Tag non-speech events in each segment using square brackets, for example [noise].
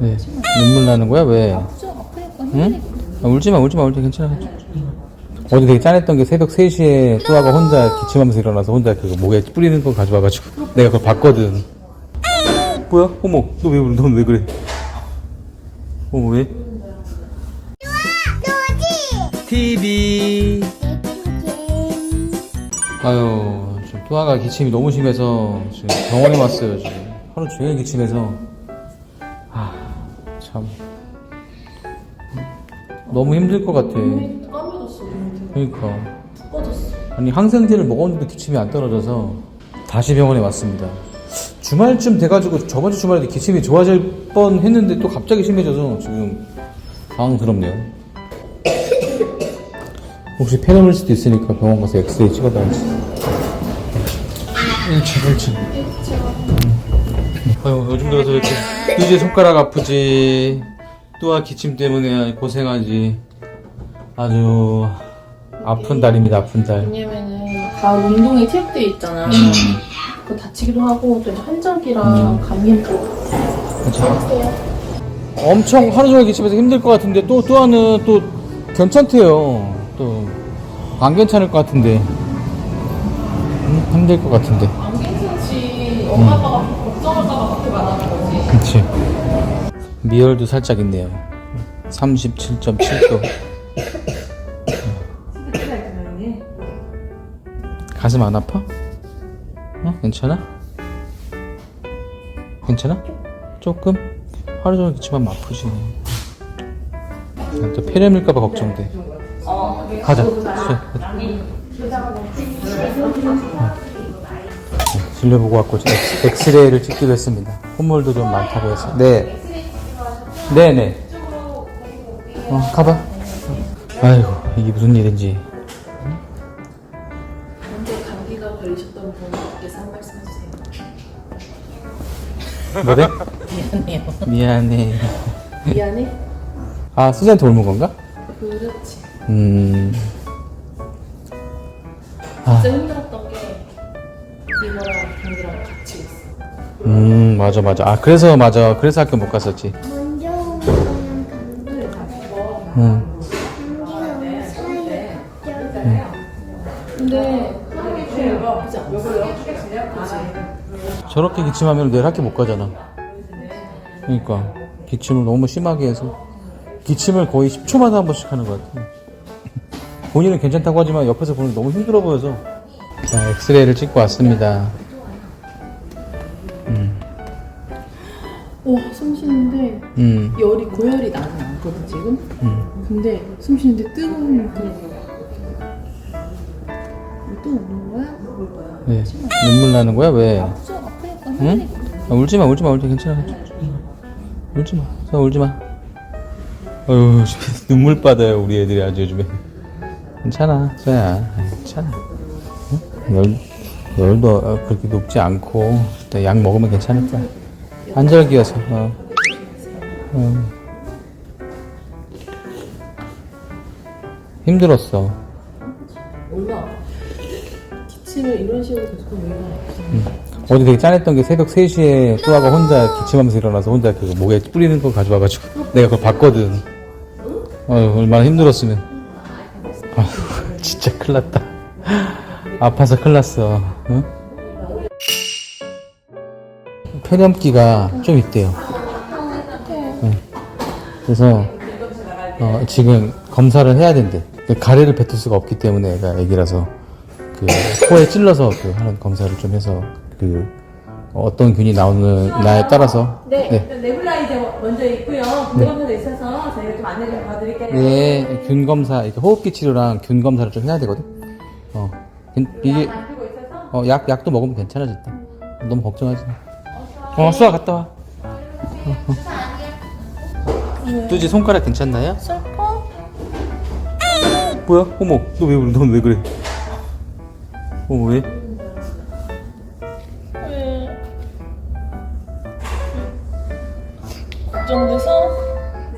왜? 눈물 나는 거야? 왜? 응? 아, 울지 마, 울지 마, 울지 마. 괜찮아. 어제 되게 짠했던 게 새벽 3시에 뚜아가 혼자 기침하면서 일어나서 혼자 그 목에 뿌리는 거 가져와가지고 내가 그걸 봤거든. 뭐야? 어머, 너 왜, 너왜 그래? 어머, 왜? TV. 아유, 지금 뚜아가 기침이 너무 심해서 지금 병원에 왔어요, 지금. 하루 종일 기침해서. 아, 참. 너무 힘들 것 같아. 까매졌어, 눈이 그러니까. 꺼졌어. 아니 항생제를 먹었는데 기침이 안 떨어져서 다시 병원에 왔습니다. 주말쯤 돼가지고 저번 주 주말에 기침이 좋아질 뻔 했는데 또 갑자기 심해져서 지금 당황스럽네요. [coughs] 혹시 폐렴일 수도 있으니까 병원 가서 엑스레이 찍어봐야지. 1층, 1층. 아유, 요즘 들어서 이렇게 이제 손가락 아프지. 또한 기침 때문에 고생하지. 아주 아픈 달입니다, 아픈 달. 왜냐면은 가을 운동이 체육대회 있잖아. 음. 그거 다치기도 하고 또 이제 환절기랑 감기도 그렇죠. 엄청 하루 종일 기침해서 힘들 것 같은데 또 또 하는 또 괜찮대요. 또 안 괜찮을 것 같은데 음, 힘들 것 같은데. 안 괜찮지. 엄마 아빠가 걱정할까봐 그렇지. 미열도 살짝 있네요. 37.7도. 가슴 안 아파? 어? 괜찮아? 괜찮아? 조금? 하루 종일 기침하면 아프지. 난또 폐렴일까봐 걱정돼. 가자. 진료보고 왔고 엑스- 엑스레이를 찍기로 했습니다. 콧물도 좀 많다고 해서. 네. 네네. 어, 가봐. 아이고, 이게 무슨 일인지. 언제 감기가 걸리셨던 분께서 한 말씀 해주세요. 뭐래? 미안해요. 미안해. 미안해? 아, 수지한테 옮은 건가? 그렇지. 음. 진짜 힘들었던 게 이거랑 감기랑 같이. 음, 맞아, 맞아. 아, 그래서, 맞아. 그래서 학교 못 갔었지. 먼저 오는 감기, 근데? 저렇게 기침하면 내일 학교 못 가잖아. 그러니까 기침을 너무 심하게 해서 기침을 거의 10초마다 한 번씩 하는 것 같아. 본인은 괜찮다고 하지만 옆에서 보는 게 너무 힘들어 보여서. 자, 엑스레이를 찍고 왔습니다. 와, 숨 쉬는데 음, 열이 고열이 나진 않거든 지금. 음. 근데 숨 쉬는데 뜨거운 그런 거. 또 우는 거야? 뭘 거야? 네. 눈물 나는 거야? 왜? 아프죠? 아프니까 응? 아, 울지 마, 울지 마, 울지 마. 괜찮아. 울지 마. 서 울지 마. 어휴, [laughs] 눈물 빠져요, 우리 애들이 아주 요즘에. 괜찮아, 서야. 괜찮아. 응? 열, 열도 어, 그렇게 높지 않고, 또약 먹으면 괜찮을 거야. 환절기여서, 어. 어. 힘들었어. 몰라. 기침을 이런 식으로 계속 하면 어제 되게 짠했던 게 새벽 3시에 뚜아가 혼자 기침하면서 일어나서 혼자 그 목에 뿌리는 거 가져와가지고 내가 그걸 봤거든. 어휴, 얼마나 힘들었으면. 아휴, [laughs] 진짜 큰일 났다. 아파서 큰일 났어. 응? 폐렴기가 좀 있대요. 응. 그래서 어, 지금 검사를 해야 된대. 그 가래를 뱉을 수가 없기 때문에 애가 애기라서 그 코에 찔러서 그 하는 검사를 좀 해서 그 어떤 균이 나오는 나에 따라서 네, 네, 일단 네블라이저 먼저 있고요. 분검사도 있어서 저희가 좀 안내 좀 봐드릴게요. 네, 균 검사 이렇게 호흡기 치료랑 균 검사를 좀 해야 되거든. 어, 괜- 이게 안 쓰고 있어서 어, 약 약도 먹으면 괜찮아졌다. 너무 걱정하지 마. 어, 수아 갔다 와. 어, 어. 뚜지 손가락 괜찮나요? 슬퍼? 뭐야? 어머, 너 왜, 넌 왜 그래? 어머, 왜? 걱정돼서?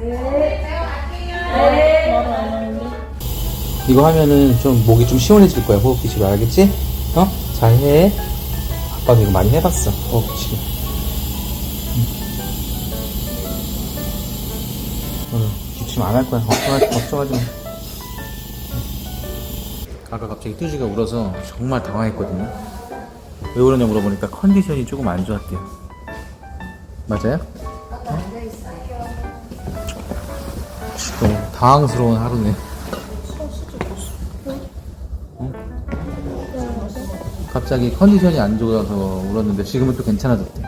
네. 말을 안 하는데. 이거 하면은 좀 목이 좀 시원해질 거야, 호흡기 치료. 알겠지? 어? 잘해. 아빠도 이거 많이 해봤어, 호흡기 치 어, 기침 안할 거야. 걱정하지, 걱정하지 마. 아까 갑자기 뚜지가 울어서 정말 당황했거든요. 왜 그러냐 물어보니까 컨디션이 조금 안 좋았대요. 맞아요? 너무 당황스러운 하루네. 응? 갑자기 컨디션이 안 좋아서 울었는데 지금은 또 괜찮아졌대.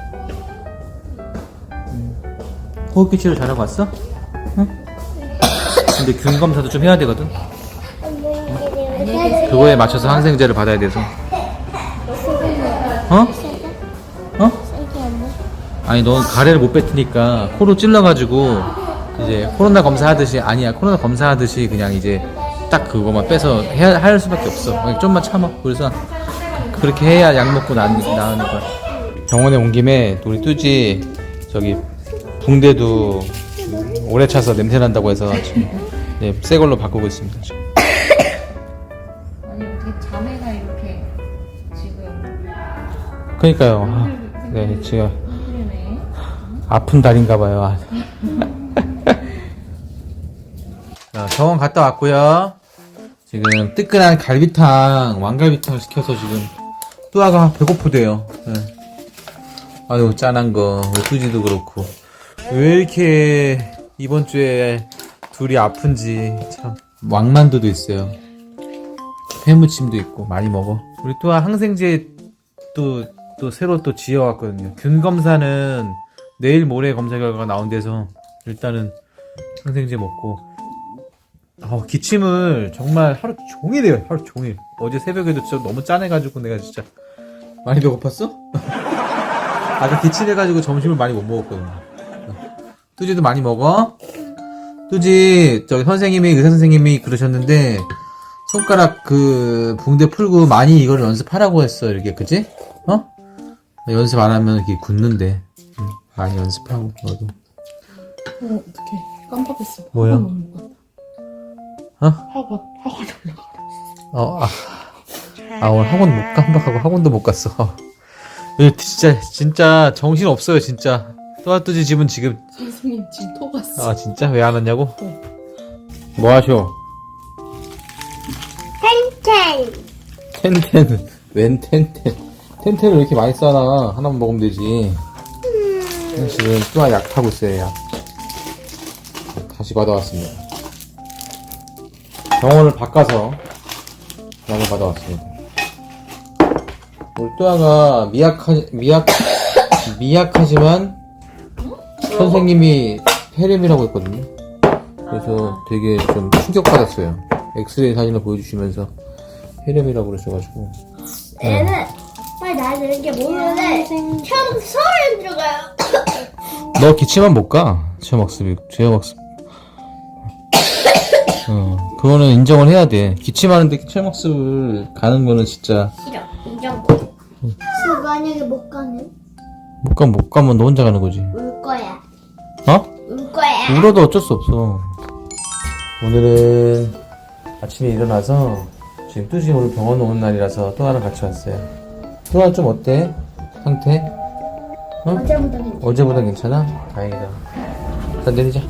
음. 호흡기 치료 잘하고 왔어? 응? 근데 균 검사도 좀 해야 되거든. 그거에 맞춰서 항생제를 받아야 돼서. 어? 어? 아니 넌 가래를 못 뱉으니까 코로 찔러가지고 이제 코로나 검사하듯이 아니야 코로나 검사하듯이 그냥 이제 딱 그거만 빼서 해야 할 수밖에 없어 좀만 참아 그래서 그렇게 해야 약 먹고 나, 나으는 거야 병원에 온 김에 우리 뚜지 저기 붕대도 오래 차서 냄새 난다고 해서 지금 네, 새 걸로 바꾸고 있습니다 지금. 아니 어떻게 자매가 이렇게 지금 그러니까요 아, 네 제가 힘들네. 아픈 달인가 봐요. 아. [laughs] 자, 병원 갔다 왔고요. 지금 뜨끈한 갈비탕, 왕갈비탕을 시켜서 지금 뚜아가 배고프대요. 네. 아유 짠한 거, 우리 뚜지도 그렇고 왜 이렇게 이번 주에 둘이 아픈지 참 왕만두도 있어요. 회무침도 있고 많이 먹어. 우리 뚜아 항생제 또, 또 새로 또 지어왔거든요. 균 검사는 내일 모레 검사 결과가 나온 데서 일단은 항생제 먹고 아, 기침을 정말 하루 종일 해요. 하루 종일. 어제 새벽에도 진짜 너무 짠해가지고 내가 진짜 많이 배고팠어? [laughs] 아까 기침해가지고 점심을 많이 못 먹었거든요. 뚜지도 많이 먹어? 뚜지, 저기 선생님이, 의사 선생님이 그러셨는데, 손가락 그 붕대 풀고 많이 이걸 연습하라고 했어 이렇게 그지? 어? 연습 안 하면 이렇게 굳는데 응, 많이 연습하고 너도 어 어떡해 깜빡했어. 뭐야? 학원. 어? 학원 학원 올라가. 어, 아, 아 오늘 학원 못 깜빡하고 학원도 못 갔어 이거 진짜 진짜 정신 없어요 진짜 또아뚜지 집은 지금 선생님 지금 토 갔어. 아 진짜? 왜 안 왔냐고? 뭐 하셔? 텐텐. 텐텐 웬 텐텐? 텐텐을 왜 이렇게 많이 싸나 하나만 먹으면 되지. 지금 또아 약 타고 있어요 약. 다시 받아왔습니다. 병원을 바꿔서 약을 받아왔습니다. 우리 또아가 미약하 미약 미약하지만 선생님이 폐렴이라고 했거든요 그래서 되게 좀 충격받았어요 엑스레이 사진을 보여주시면서 폐렴이라고 그러셔가지고 얘는 빨리 나는 게 모르는데 처음 서울에 들어가요. [coughs] 너 기침만 못 가. 체험학습이, 체험학습. [coughs] 어, 그거는 인정을 해야 돼. 기침하는데 체험학습을 가는 거는 진짜, 싫어. 인정. 그래서 만약에 못 가면 못 가면 못 가면 너 혼자 가는 거지. 울 거야. 어? 울 거야. 울어도 어쩔 수 없어. 오늘은 아침에 일어나서, 지금 뚜지 오늘 병원 오는 날이라서 또아랑 같이 왔어요. 또아 좀 어때? 상태? 어제보다 괜찮아. 어제보다 괜찮아? 다행이다. 일단 내리자.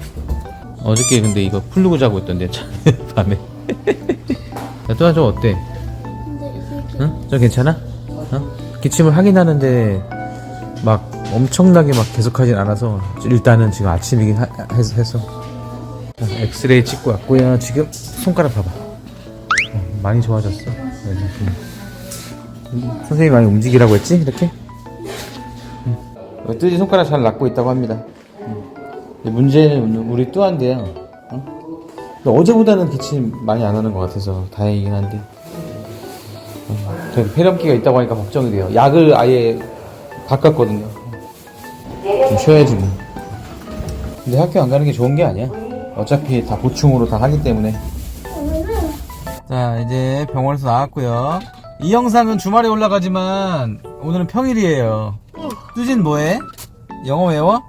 어저께 근데 이거 풀르고 자고 있던데, [laughs] 자, 밤에. 야, 또한 좀 어때? 근데 응? 좀 괜찮아? 어? 기침을 하긴 하는데, 막 엄청나게 막 계속하진 않아서, 일단은 지금 아침이긴 하, 해서, 해서. 자, 엑스레이 찍고 왔고요. 지금 손가락 봐봐. 어, 많이 좋아졌어. 네, 음. 음, 선생님이 많이 움직이라고 했지? 이렇게? 어, 뚜지 손가락 잘 낫고 있다고 합니다. 근데 문제는 우리 뚜한데요. 어? 어제보다는 기침 많이 안 하는 것 같아서 다행이긴 한데. 어, 저기 폐렴기가 있다고 하니까 걱정이 돼요. 약을 아예 바꿨거든요. 좀 쉬어야지 뭐. 근데 학교 안 가는 게 좋은 게 아니야. 어차피 다 보충으로 다 하기 때문에. 자, 이제 병원에서 나왔고요. 이 영상은 주말에 올라가지만 오늘은 평일이에요. 뚜진 뭐해? 영어 외워?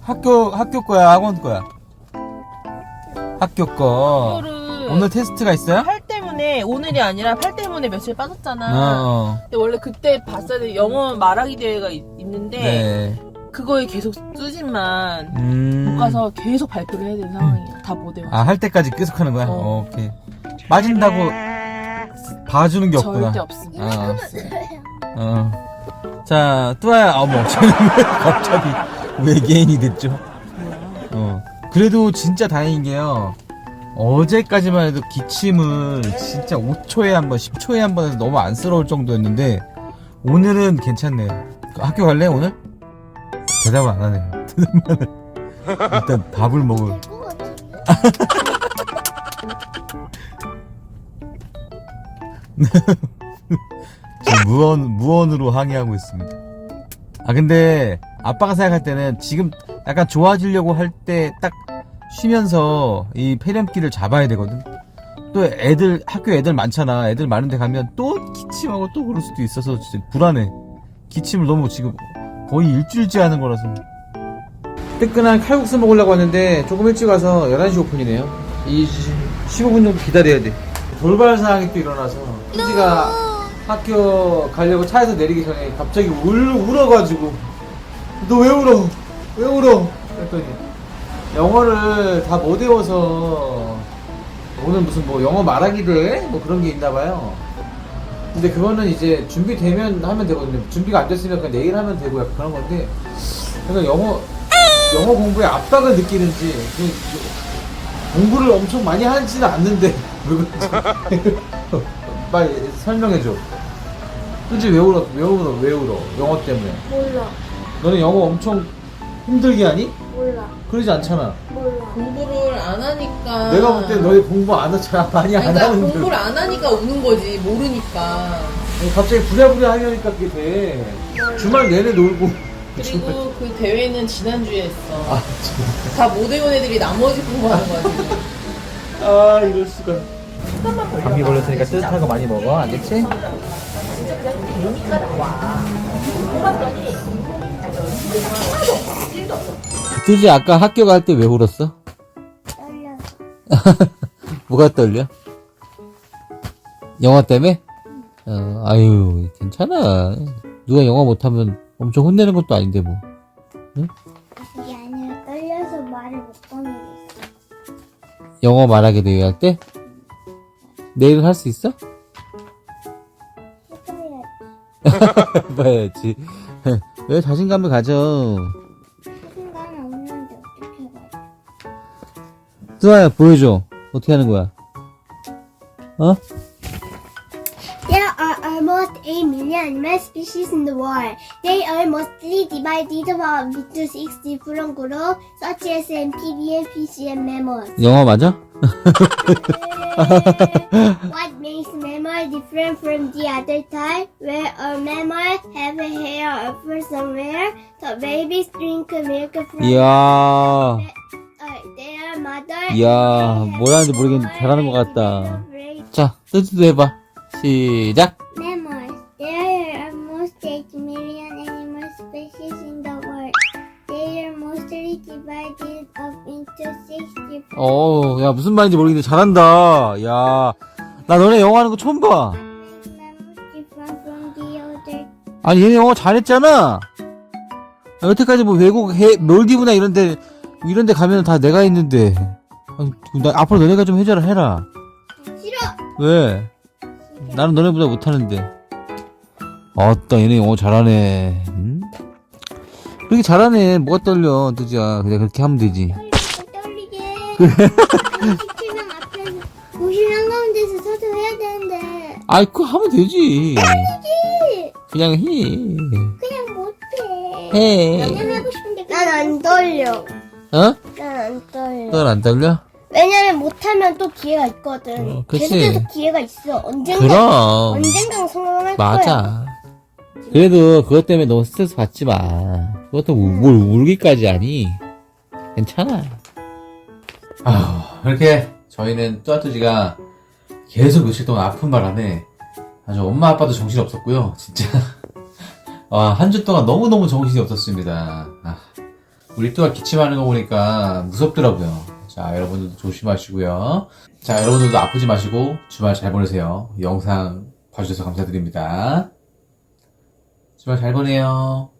학교 학교 거야, 학원 거야? 학교 거. 오늘 테스트가 있어요? 팔 때문에 오늘이 아니라 팔 때문에 며칠 빠졌잖아. 어. 근데 원래 그때 봤어야 돼. 영어 말하기 대회가 있, 는데 네. 그거에 계속 뚜진만 음. 못 가서 계속 발표를 해야 되는 상황이야. 다 못 외워. 아, 할 때까지 계속 하는 거야? 어. 오케이. 빠진다고 봐주는 게 없구나. 절대 없습니다. 아. 어. 자, 뚜아야, 어머, [laughs] 쟤는 왜 갑자기 외계인이 됐죠? 어. 그래도 진짜 다행인 게요. 어제까지만 해도 기침을 진짜 5초에 한 번, 10초에 한 번 해서 너무 안쓰러울 정도였는데, 오늘은 괜찮네요. 그 학교 갈래, 오늘? 대답을 안 하네요. [laughs] 일단 밥을 먹을. [laughs] 지금 무언, 무언으로 항의하고 있습니다. 아, 근데 아빠가 생각할 때는 지금 약간 좋아지려고 할 때 딱 쉬면서 이 폐렴기를 잡아야 되거든. 또 애들, 학교 애들 많잖아. 애들 많은데 가면 또 기침하고 또 그럴 수도 있어서 진짜 불안해. 기침을 너무 지금 거의 일주일째 하는 거라서. 뜨끈한 칼국수 먹으려고 왔는데 조금 일찍 와서 11시 오픈이네요. 이 15분 정도 기다려야 돼. 돌발 상황이 또 일어나서 희지가 학교 가려고 차에서 내리기 전에 갑자기 울, 울어가지고 너 왜 울어? 왜 울어? 그랬더니 영어를 다 못 외워서 오늘 무슨 뭐 영어 말하기 대회? 뭐 그런 게 있나 봐요. 근데 그거는 이제 준비되면 하면 되거든요. 준비가 안 됐으면 그냥 내일 하면 되고 약간 그런 건데 그러니까 영어 영어 공부에 압박을 느끼는지 그 공부를 엄청 많이 하지는 않는데 [laughs] [laughs] 빨리 설명해 줘. 솔직히 왜 울어? 왜 울어? 왜 울어? 영어 때문에. 몰라. 너는 영어 엄청 힘들게 하니? 몰라. 그러지 않잖아. 몰라. 공부를 안 하니까. 내가 볼 때 너희 공부 안 하잖아. 많이 안 그러니까 하는데. 공부를 안 하니까 우는 거지 모르니까. 갑자기 부랴부랴 하려니까 그게 돼. 주말 내내 놀고. 그리고 그 대회는 지난주에 했어. 아, 다못 외운 애들이 나머지 공부하는 거지. 아 이럴 수가. 감기 걸렸으니까 뜨뜻한 거 많이 먹어, 알겠지? 뜨지 아까 학교 갈 때 왜 울었어? 떨려서. [laughs] 뭐가 떨려? 영화 때문에? 어, 아유, 괜찮아. 누가 영화 못하면 엄청 혼내는 것도 아닌데 뭐. 그게 아니라 떨려서 말을 못 꺼내고 있어. 영어 말하게 대회할 때? 내일 할 수 있어? 해봐야지. [laughs] 봐야지. [laughs] 왜 자신감을 가져? 뚜아야, 보여줘. 어떻게 하는 거야? 어? There are almost 8 million animal species in the world. They are mostly divided up into six different groups, such as amphibians, fish, and mammals. 영어 맞아? [laughs] what makes mammal different from the other type? Where a mammal have a hair upper somewhere, the babies drink milk from 이야, uh, their mother. 이야, 뭘 하는지 모르겠는데 잘하는 것 같다. 자, 뜨지도 해봐. 시작! Mammals. There are almost 8 million animal species in the world. They are mostly divided up into six different 어, 야, 무슨 말인지 모르겠는데 잘한다. 야, 나 너네 영어 하는 거 처음 봐. mammals different from the other. 아니, 얘네 영어 잘했잖아. 아, 여태까지 뭐 외국, 해, 몰디브나 이런 데, 이런 데 가면 다 내가 있는데. 아니, 나, 앞으로 너네가 좀 해줘라, 해라. 싫어. 왜? 나는 너네보다 못하는데. 어따, 얘네 영어 잘하네. 응? 그렇게 잘하네. 뭐가 떨려, 뜨지야. 그냥 그렇게 하면 되지. 떨리게. 17명 앞에서 50명 가운데서 서서 해야 되는데. 아이, 그거 하면 되지. 떨리지. 그냥 해. 그냥 못해. 해. 그냥 하고 싶은데. 난 안 떨려. 어? 난안 떨려. 넌 안 떨려? 왜냐면 못하면 또 기회가 있거든. 어, 그치. 계속해서 기회가 있어. 언젠가. 그럼. 언젠가 성공할 거야. 맞아. 그래도 그것 때문에 너무 스트레스 받지 마. 그것도 우- 뭘 울기까지 하니? 괜찮아. 아, 이렇게 저희는 뚜아뚜지가 계속 며칠 동안 아픈 바람에 아주 엄마 아빠도 정신이 없었고요. 진짜. [laughs] 아, 한주 동안 너무너무 정신이 없었습니다. 아, 우리 뚜아 기침하는 거 보니까 무섭더라고요. 자, 여러분들도 조심하시고요. 자, 여러분들도 아프지 마시고 주말 잘 보내세요. 영상 봐주셔서 감사드립니다. 주말 잘 보내요.